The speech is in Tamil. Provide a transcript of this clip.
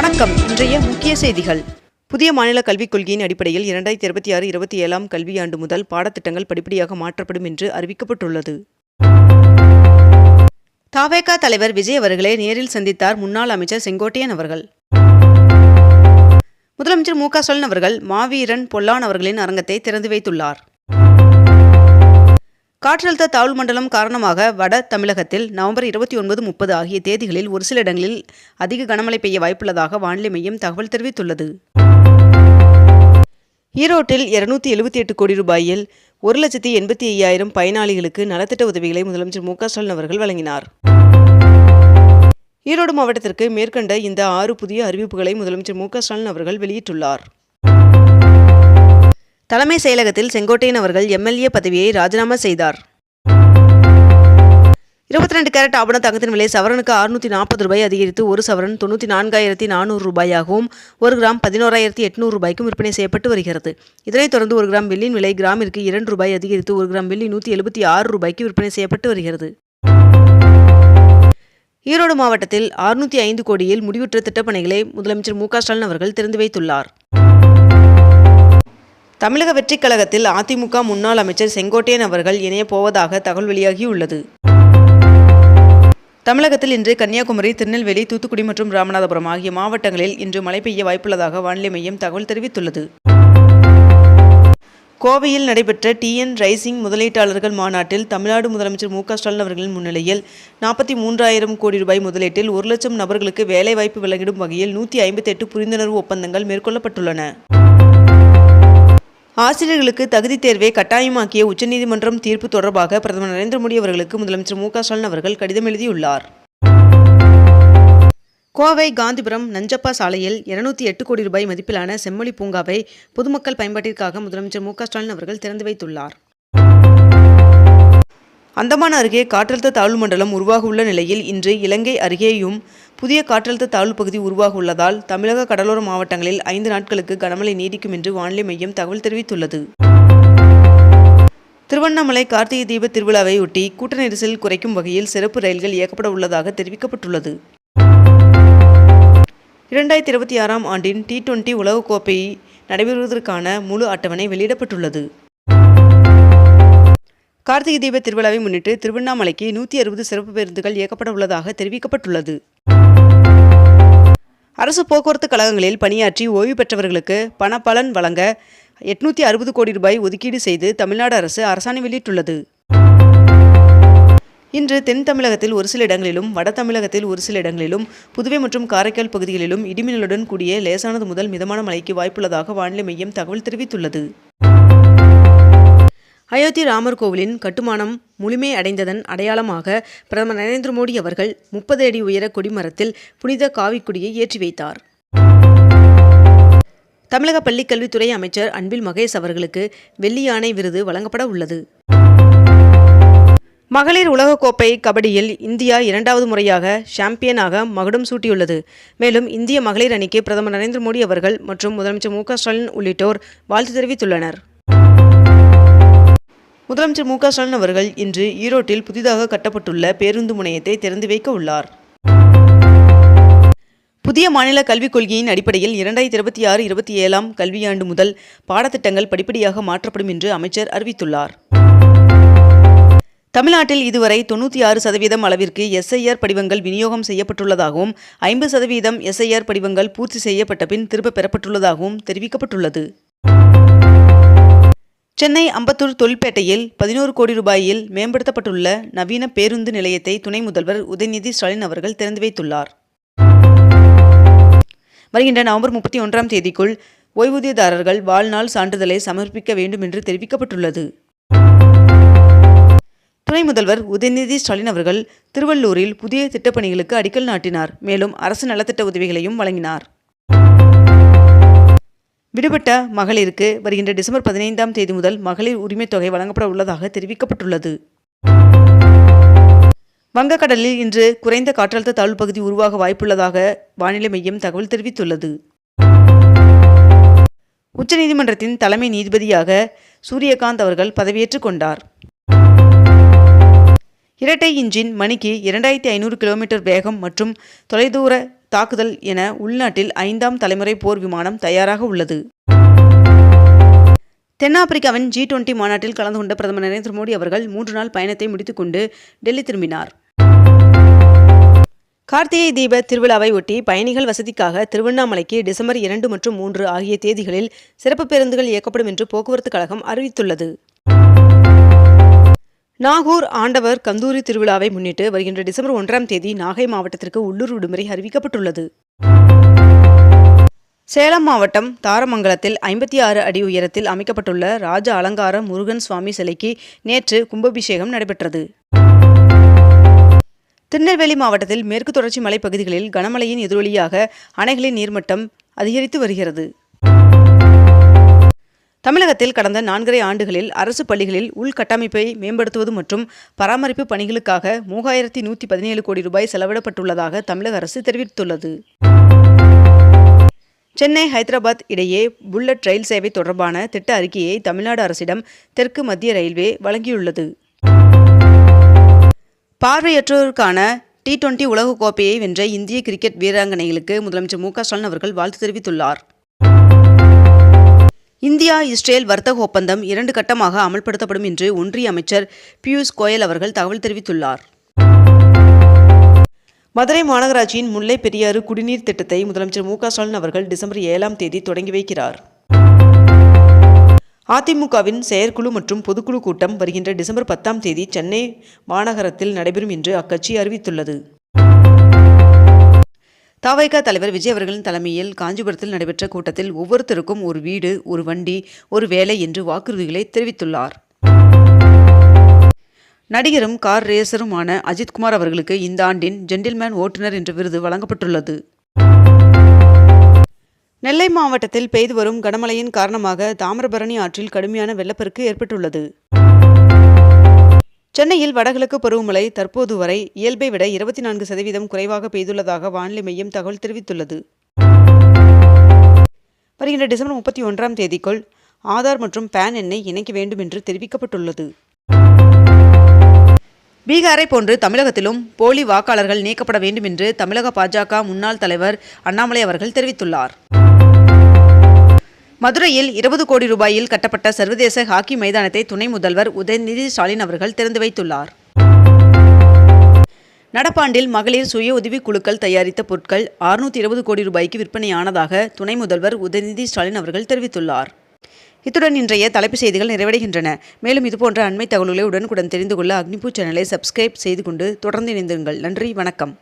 வணக்கம். இன்றைய முக்கிய செய்திகள். புதிய மாநில கல்விக் கொள்கையின் அடிப்படையில் இரண்டாயிரத்தி இருபத்தி ஆறு இருபத்தி ஏழாம் கல்வியாண்டு முதல் பாடத்திட்டங்கள் படிப்படியாக மாற்றப்படும் என்று அறிவிக்கப்பட்டுள்ளது. தாவேகா தலைவர் விஜய் அவர்களை நேரில் சந்தித்தார் முன்னாள் அமைச்சர் செங்கோட்டையன் அவர்கள். முதலமைச்சர் மு க ஸ்டாலின் அவர்கள் மாவீரன் பொல்லான் அவர்களின் அரங்கத்தை திறந்து வைத்துள்ளார். காற்றழுத்த தாழ்வு மண்டலம் காரணமாக வட தமிழகத்தில் நவம்பர் இருபத்தி ஒன்பது முப்பது ஆகிய தேதிகளில் ஒரு சில இடங்களில் அதிக கனமழை பெய்ய வாய்ப்புள்ளதாக வானிலை மையம் தகவல் தெரிவித்துள்ளது. ஈரோட்டில் இருநூத்தி எழுபத்தி எட்டு கோடி ரூபாயில் ஒரு லட்சத்தி எண்பத்தி ஐயாயிரம் பயனாளிகளுக்கு நலத்திட்ட உதவிகளை முதலமைச்சர் மு க ஸ்டாலின் அவர்கள் வழங்கினார். ஈரோடு மாவட்டத்திற்கு மேற்கண்ட இந்த ஆறு புதிய அறிவிப்புகளை முதலமைச்சர் மு க ஸ்டாலின் அவர்கள் வெளியிட்டுள்ளார். தலைமை செயலகத்தில் செங்கோட்டையன் அவர்கள் எம்எல்ஏ பதவியை ராஜினாமா செய்தார். இருபத்தி ரெண்டு கேரட் ஆபண தங்கத்தின் விலை சவரனுக்கு அறுநூற்றி நாற்பது ரூபாய் அதிகரித்து ஒரு சவரன் தொண்ணூற்றி நான்காயிரத்தி நானூறு ரூபாயாகவும் ஒரு கிராம் பதினோராயிரத்தி எட்நூறு ரூபாய்க்கும் விற்பனை செய்யப்பட்டு வருகிறது. இதனைத் தொடர்ந்து ஒரு கிராம் வெள்ளியின் விலை கிராமிற்கு இரண்டு ரூபாய் அதிகரித்து ஒரு கிராம் வெள்ளி நூற்றி எழுபத்தி ஆறு ரூபாய்க்கு விற்பனை செய்யப்பட்டு வருகிறது. ஈரோடு மாவட்டத்தில் அறுநூற்றி ஐந்து கோடியில் முடிவுற்ற திட்டப்பணிகளை முதலமைச்சர் மு க ஸ்டாலின் அவர்கள் திறந்து வைத்துள்ளார். தமிழக வெற்றிக் கழகத்தில் அதிமுக முன்னாள் அமைச்சர் செங்கோட்டையன் அவர்கள் இணையப் போவதாக தகவல் வெளியாகியுள்ளது. தமிழகத்தில் இன்று கன்னியாகுமரி திருநெல்வேலி தூத்துக்குடி மற்றும் ராமநாதபுரம் ஆகிய மாவட்டங்களில் இன்று மழை பெய்ய வாய்ப்புள்ளதாக வானிலை மையம் தகவல் தெரிவித்துள்ளது. கோவையில் நடைபெற்ற டிஎன் ரைசிங் முதலீட்டாளர்கள் மாநாட்டில் தமிழ்நாடு முதலமைச்சர் மு க ஸ்டாலின் அவர்களின் முன்னிலையில் நாற்பத்தி மூன்றாயிரம் கோடி ரூபாய் முதலீட்டில் ஒரு லட்சம் நபர்களுக்கு வேலைவாய்ப்பு வழங்கிடும் வகையில் நூற்றி ஐம்பத்தெட்டு புரிந்துணர்வு ஒப்பந்தங்கள் மேற்கொள்ளப்பட்டுள்ளன. ஆசிரியர்களுக்கு தகுதி தேர்வை கட்டாயமாக்கிய உச்சநீதிமன்றம் தீர்ப்பு தொடர்பாக பிரதமர் நரேந்திர மோடி அவர்களுக்கு முதலமைச்சர் மு க ஸ்டாலின் அவர்கள் கடிதம் எழுதியுள்ளார். கோவை காந்திபுரம் நஞ்சப்பா சாலையில் இருநூத்தி எட்டு கோடி ரூபாய் மதிப்பிலான செம்மொழி பூங்காவை பொதுமக்கள் பயன்பாட்டிற்காக முதலமைச்சர் மு க ஸ்டாலின் அவர்கள் திறந்து வைத்துள்ளார். அந்தமான் அருகே காற்றழுத்த தாழ்வு மண்டலம் உருவாக உள்ள நிலையில் இன்று இலங்கை அருகேயும் புதிய காற்றழுத்த தாழ்வு பகுதி உருவாக உள்ளதால் தமிழக கடலோர மாவட்டங்களில் ஐந்து நாட்களுக்கு கனமழை நீடிக்கும் என்று வானிலை மையம் தகவல் தெரிவித்துள்ளது. திருவண்ணாமலை கார்த்திகை தீப திருவிழாவை ஒட்டி கூட்ட நெரிசல் குறைக்கும் வகையில் சிறப்பு ரயில்கள் இயக்கப்பட உள்ளதாக தெரிவிக்கப்பட்டுள்ளது. இரண்டாயிரத்தி இருபத்தி ஆறாம் ஆண்டின் டி டுவெண்டி உலகக்கோப்பை நடைபெறுவதற்கான முழு அட்டவணை வெளியிடப்பட்டுள்ளது. கார்த்திகை தீப திருவிழாவை முன்னிட்டு திருவண்ணாமலைக்கு நூற்றி அறுபது சிறப்பு பேருந்துகள் இயக்கப்பட உள்ளதாக தெரிவிக்கப்பட்டுள்ளது. அரசு போக்குவரத்து கழகங்களில் பணியாற்றி ஓய்வு பெற்றவர்களுக்கு பணப்பலன் வழங்க எட்நூற்றி அறுபது கோடி ரூபாய் ஒதுக்கீடு செய்து தமிழ்நாடு அரசு அரசாணை வெளியிட்டுள்ளது. இன்று தென் தமிழகத்தில் ஒரு சில இடங்களிலும் வட தமிழகத்தில் ஒரு சில இடங்களிலும் புதுவை மற்றும் காரைக்கால் பகுதிகளிலும் இடிமின்னலுடன் கூடிய லேசானது முதல் மிதமான மழைக்கு வாய்ப்புள்ளதாக வானிலை மையம் தகவல் தெரிவித்துள்ளது. அயோத்தி ராமர் கோவிலின் கட்டுமானம் முழுமை அடைந்ததன் அடையாளமாக பிரதமர் நரேந்திர மோடி அவர்கள் முப்பது அடி உயர கொடிமரத்தில் புனித காவிக்குடியை ஏற்றி வைத்தார். தமிழக பள்ளிக்கல்வித்துறை அமைச்சர் அன்பில் மகேஷ் அவர்களுக்கு வெள்ளி யானை விருது வழங்கப்பட உள்ளது. மகளிர் உலகக்கோப்பை கபடியில் இந்தியா இரண்டாவது முறையாக சாம்பியனாக மகுடம் சூட்டியுள்ளது. மேலும் இந்திய மகளிர் அணிக்கு பிரதமர் நரேந்திர மோடி அவர்கள் மற்றும் முதலமைச்சர் மு க ஸ்டாலின் உள்ளிட்டோர் வாழ்த்து தெரிவித்துள்ளனர். முதலமைச்சர் மு க ஸ்டாலின் அவர்கள் இன்று ஈரோட்டில் புதிதாக கட்டப்பட்டுள்ள பேருந்து முனையத்தை திறந்து வைக்க உள்ளார். புதிய மாநில கல்விக் கொள்கையின் அடிப்படையில் இரண்டாயிரத்தி இருபத்தி ஆறு இருபத்தி ஏழாம் கல்வியாண்டு முதல் பாடத்திட்டங்கள் படிப்படியாக மாற்றப்படும் என்று அமைச்சர் அறிவித்துள்ளார். தமிழ்நாட்டில் இதுவரை தொண்ணூற்றி ஆறு சதவீதம் அளவிற்கு எஸ்ஐஆர் படிவங்கள் விநியோகம் செய்யப்பட்டுள்ளதாகவும் ஐம்பது சதவீதம் எஸ்ஐஆர் படிவங்கள் பூர்த்தி செய்யப்பட்ட பின் திரும்ப பெறப்பட்டுள்ளதாகவும் தெரிவிக்கப்பட்டுள்ளது. சென்னை அம்பத்தூர் தொழிற்பேட்டையில் பதினோரு கோடி ரூபாயில் மேம்படுத்தப்பட்டுள்ள நவீன பேருந்து நிலையத்தை துணை முதல்வர் உதயநிதி ஸ்டாலின் அவர்கள் திறந்து வைத்துள்ளார். வருகின்ற நவம்பர் முப்பத்தி ஒன்றாம் தேதிக்குள் ஓய்வூதியதாரர்கள் வாழ்நாள் சான்றிதழை சமர்ப்பிக்க வேண்டும் என்று தெரிவிக்கப்பட்டுள்ளது. துணை முதல்வர் உதயநிதி ஸ்டாலின் அவர்கள் திருவள்ளூரில் புதிய திட்டப்பணிகளுக்கு அடிக்கல் நாட்டினார். மேலும் அரசு நலத்திட்ட உதவிகளையும் வழங்கினார். விடுபட்ட மகளிருக்கு வருகின்ற டிசம்பர் பதினைந்தாம் தேதி முதல் மகளிர் உரிமைத் தொகை வழங்கப்பட உள்ளதாக தெரிவிக்கப்பட்டுள்ளது. வங்கக்கடலில் இன்று குறைந்த காற்றழுத்த தாழ்வு பகுதி உருவாக வாய்ப்புள்ளதாக வானிலை மையம் தகவல் தெரிவித்துள்ளது. உச்சநீதிமன்றத்தின் தலைமை நீதிபதியாக சூரியகாந்த் அவர்கள் பதவியேற்றுக் கொண்டார். இரட்டை இன்ஜின் மணிக்கு இரண்டாயிரத்தி ஐநூறு கிலோமீட்டர் வேகம் மற்றும் தொலைதூர தாக்குதல் என உள்நாட்டில் ஐந்தாம் தலைமுறை போர் விமானம் தயாராக உள்ளது. தென்னாப்பிரிக்காவின் ஜி டுவெண்டி மாநாட்டில் கலந்து கொண்ட பிரதமர் நரேந்திர மோடி அவர்கள் மூன்று நாள் பயணத்தை முடித்துக்கொண்டு டெல்லி திரும்பினார். கார்த்திகை தீப திருவிழாவை ஒட்டி பயணிகள் வசதிக்காக திருவண்ணாமலைக்கு டிசம்பர் இரண்டு மற்றும் மூன்று ஆகிய தேதிகளில் சிறப்பு பேருந்துகள் இயக்கப்படும் என்று போக்குவரத்து கழகம் அறிவித்துள்ளது. நாகூர் ஆண்டவர் கந்தூரி திருவிழாவை முன்னிட்டு வருகின்ற டிசம்பர் ஒன்றாம் தேதி நாகை மாவட்டத்திற்கு உள்ளூர் விடுமுறை அறிவிக்கப்பட்டுள்ளது. சேலம் மாவட்டம் தாரமங்கலத்தில் ஐம்பத்தி ஆறு அடி உயரத்தில் அமைக்கப்பட்டுள்ள ராஜ அலங்கார முருகன் சுவாமி சிலைக்கு நேற்று கும்பாபிஷேகம் நடைபெற்றது. திருநெல்வேலி மாவட்டத்தில் மேற்கு தொடர்ச்சி மலைப்பகுதிகளில் கனமழையின் எதிரொலியாக அணைகளின் நீர்மட்டம் அதிகரித்து வருகிறது. தமிழகத்தில் கடந்த நான்கரை ஆண்டுகளில் அரசு பள்ளிகளில் உள்கட்டமைப்பை மேம்படுத்துவது மற்றும் பராமரிப்பு பணிகளுக்காக மூவாயிரத்தி நூற்றி பதினேழு கோடி ரூபாய் செலவிடப்பட்டுள்ளதாக தமிழக அரசு தெரிவித்துள்ளது. சென்னை ஹைதராபாத் இடையே புல்லட் ரயில் சேவை தொடர்பான திட்ட அறிக்கையை தமிழ்நாடு அரசிடம் தெற்கு மத்திய ரயில்வே வழங்கியுள்ளது. பார்வையற்றோருக்கான டி டுவெண்டி உலகக்கோப்பையை வென்ற இந்திய கிரிக்கெட் வீராங்கனைகளுக்கு முதலமைச்சர் மு ஸ்டாலின் அவர்கள் வாழ்த்து தெரிவித்துள்ளார். இந்தியா இஸ்ரேல் வர்த்தக ஒப்பந்தம் இரண்டு கட்டமாக அமல்படுத்தப்படும் என்று ஒன்றிய அமைச்சர் பியூஷ் கோயல் அவர்கள் தகவல் தெரிவித்துள்ளார். மதுரை மாநகராட்சியின் முல்லை பெரியாறு குடிநீர் திட்டத்தை முதலமைச்சர் மு ஸ்டாலின் அவர்கள் டிசம்பர் ஏழாம் தேதி தொடங்கி வைக்கிறார். அதிமுகவின் செயற்குழு மற்றும் பொதுக்குழு கூட்டம் வருகின்ற டிசம்பர் பத்தாம் தேதி சென்னை மாநகரத்தில் நடைபெறும் என்று அக்கட்சி அறிவித்துள்ளது. தவைக தலைவர் விஜய் அவர்களின் தலைமையில் காஞ்சிபுரத்தில் நடைபெற்ற கூட்டத்தில் ஒவ்வொருத்தருக்கும் ஒரு வீடு ஒரு வண்டி ஒரு வேலை என்று வாக்குறுதிகளை தெரிவித்துள்ளார். நடிகரும் கார் ரேசருமான அஜித்குமார் அவர்களுக்கு இந்த ஆண்டின் ஜென்டில்மேன் ஓட்டுநர் என்ற விருது வழங்கப்பட்டுள்ளது. நெல்லை மாவட்டத்தில் பெய்து வரும் கனமழையின் காரணமாக தாமிரபரணி ஆற்றில் கடுமையான வெள்ளப்பெருக்கு ஏற்பட்டுள்ளது. சென்னையில் வடகிழக்கு பருவமழை தற்போது வரை இயல்பை விட இருபத்தி நான்கு சதவீதம் குறைவாக பெய்துள்ளதாக வானிலை மையம் தகவல் தெரிவித்துள்ளது. வருகின்ற டிசம்பர் முப்பத்தி ஒன்றாம் தேதிக்குள் ஆதார் மற்றும் பேன் எண்ணை இணைக்க வேண்டும் என்று தெரிவிக்கப்பட்டுள்ளது. பீகாரை போன்று தமிழகத்திலும் போலி வாக்காளர்கள் நீக்கப்பட வேண்டும் என்று தமிழக பாஜக முன்னாள் தலைவர் அண்ணாமலை அவர்கள் தெரிவித்துள்ளார். மதுரையில் இருபது கோடி ரூபாயில் கட்டப்பட்ட சர்வதேச ஹாக்கி மைதானத்தை துணை முதல்வர் உதயநிதி ஸ்டாலின் அவர்கள் திறந்து வைத்துள்ளார். நடப்பாண்டில் மகளிர் சுய உதவிக் குழுக்கள் தயாரித்த பொருட்கள் அறுநூத்தி இருபது கோடி ரூபாய்க்கு விற்பனையானதாக துணை முதல்வர் உதயநிதி ஸ்டாலின் அவர்கள் தெரிவித்துள்ளார். இத்துடன் இன்றைய தலைப்புச் செய்திகள் நிறைவடைகின்றன. மேலும் இதுபோன்ற அண்மை தகவல்களை உடனுக்குடன் தெரிந்து கொள்ள அக்னிபூ சேனலை சப்ஸ்கிரைப் செய்து கொண்டு தொடர்ந்து இணைந்திருங்கள். நன்றி வணக்கம்.